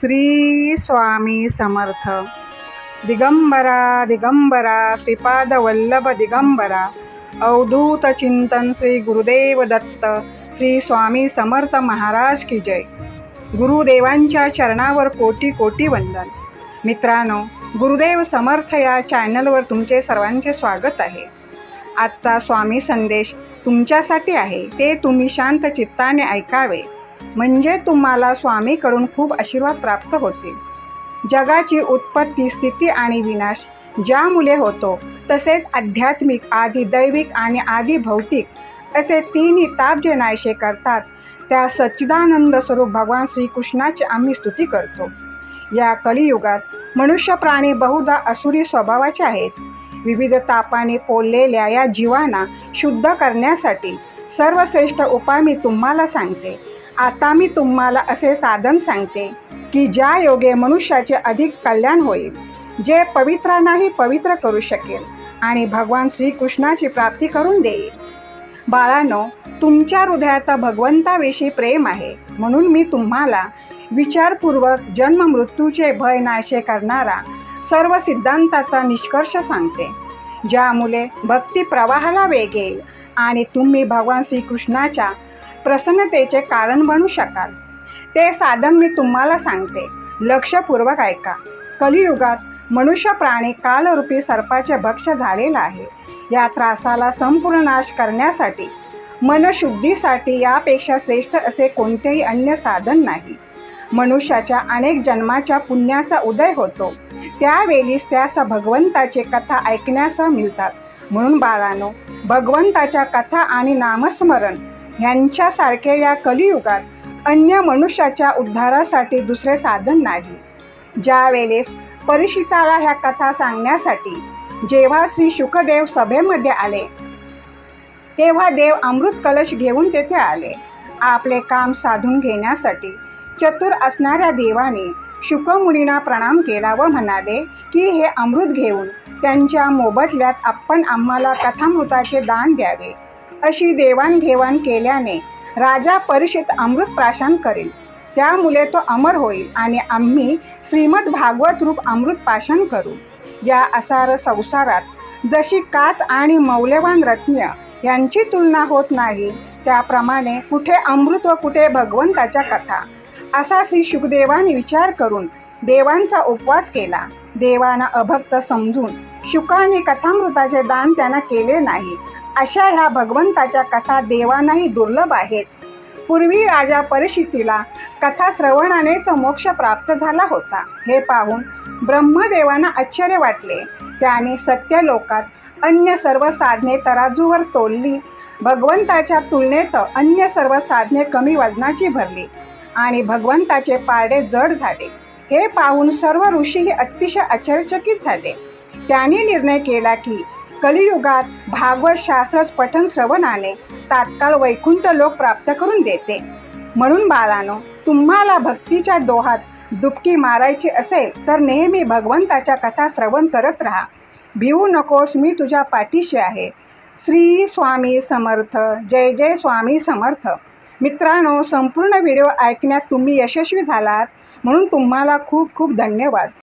श्री स्वामी समर्थ. दिगंबरा दिगंबरा श्रीपाद वल्लभ दिगंबरा. अवधूत चिंतन श्री गुरुदेव दत्त श्री स्वामी समर्थ महाराज की जय. गुरुदेवांच्या चरणावर कोटी कोटी वंदन. मित्रांनो गुरुदेव समर्थ या चॅनलवर तुमचे सर्वांचे स्वागत आहे. आजचा स्वामी संदेश तुमच्यासाठी आहे. ते तुम्ही शांत चित्ताने ऐकावे. म्हणजे तुम्हाला स्वामीकडून खूप आशीर्वाद प्राप्त होतील. जगाची उत्पत्ती स्थिती आणि विनाश ज्यामुळे होतो तसेच आध्यात्मिक आधी दैविक आणि आधी भौतिक असे तिन्ही ताप जे नाहीसे करतात त्या सच्चिदानंद स्वरूप भगवान श्रीकृष्णाची आम्ही स्तुती करतो. या कलियुगात मनुष्य प्राणी बहुधा असुरी स्वभावाचे आहेत. विविध तापाने पोललेल्या या जीवांना शुद्ध करण्यासाठी सर्वश्रेष्ठ उपाय मी तुम्हाला सांगते. आता मी तुम्हाला असे साधन सांगते की ज्या योगे मनुष्याचे अधिक कल्याण होईल जे पवित्रांनाही पवित्र करू शकेल आणि भगवान श्रीकृष्णाची प्राप्ती करून देईल. बाळांनो तुमच्या हृदयात भगवंताविषयी प्रेम आहे म्हणून मी तुम्हाला विचारपूर्वक जन्म मृत्यूचे भय नाशे करणारा सर्व सिद्धांताचा निष्कर्ष सांगते ज्यामुळे भक्ती प्रवाहाला वेग येईल आणि तुम्ही भगवान श्रीकृष्णाच्या प्रसन्नतेचे कारण बनू शकाल. ते साधन मी तुम्हाला सांगते. लक्षपूर्वक ऐका. कलियुगात मनुष्य प्राणी कालरूपी सर्पाचे भक्ष झालेला आहे. या त्रासाला संपूर्ण नाश करण्यासाठी मनशुद्धीसाठी यापेक्षा श्रेष्ठ असे कोणतेही अन्य साधन नाही. मनुष्याच्या अनेक जन्माच्या पुण्याचा उदय होतो. त्यावेळीच त्यास भगवंताचे कथा ऐकण्यास मिळतात. म्हणून बाळानो भगवंताच्या कथा आणि नामस्मरण ह्यांच्यासारख्या या कलियुगात अन्य मनुष्याच्या उद्धारासाठी दुसरे साधन नाही. ज्या वेळेस परिषिताला ह्या कथा सांगण्यासाठी जेव्हा श्री शुकदेव सभेमध्ये आले तेव्हा देव अमृत कलश घेऊन तेथे आले. आपले काम साधून घेण्यासाठी चतुर असणाऱ्या देवाने शुकमुनींना प्रणाम केला व म्हणाले की हे अमृत घेऊन त्यांच्या मोबदल्यात आपण आम्हाला कथामृताचे दान द्यावे. अशी देवाणघेवाण केल्याने राजा परिषद अमृत प्राशन करेल. त्यामुळे तो अमर होईल आणि आम्ही श्रीमद भागवत रूप अमृत पाशन करू. या असार संसारात जशी काच आणि मौल्यवान रत्न यांची तुलना होत नाही त्याप्रमाणे कुठे अमृत व कुठे भगवंताच्या कथा असा श्री शुकदेवाने विचार करून देवांचा उपवास केला. देवांना अभक्त समजून शुकाने कथामृताचे दान त्यांना केले नाही. अशा ह्या भगवंताच्या कथा देवांनाही दुर्लभ आहेत. पूर्वी राजा परिस्थितीला कथा श्रवणानेच मोक्ष प्राप्त झाला होता. हे पाहून ब्रह्मदेवांना आश्चर्य वाटले. त्याने सत्य लोकात अन्य सर्व साधने तराजूवर तोलली भगवंताच्या तुलनेत अन्य सर्व साधने कमी वजनाची भरली आणि भगवंताचे पारडे जड झाले. हे पाहून सर्व ऋषीही अतिशय आश्चर्यचकित झाले. त्यांनी निर्णय केला की कलियुगात भागवत शास्त्रच पठन श्रवणाने तात्काळ वैकुंठ लोक प्राप्त करून देते. म्हणून बाळानो तुम्हाला भक्तीच्या डोहात डुबकी मारायची असेल तर नेहमी भगवंताच्या कथा श्रवण करत राहा. भिवू नकोस मी तुझ्या पाठीशी आहे. श्री स्वामी समर्थ जय जय स्वामी समर्थ. मित्रांनो संपूर्ण व्हिडिओ ऐकण्यात तुम्ही यशस्वी झालात. म्हणून तुम्हाला खूप खूप धन्यवाद.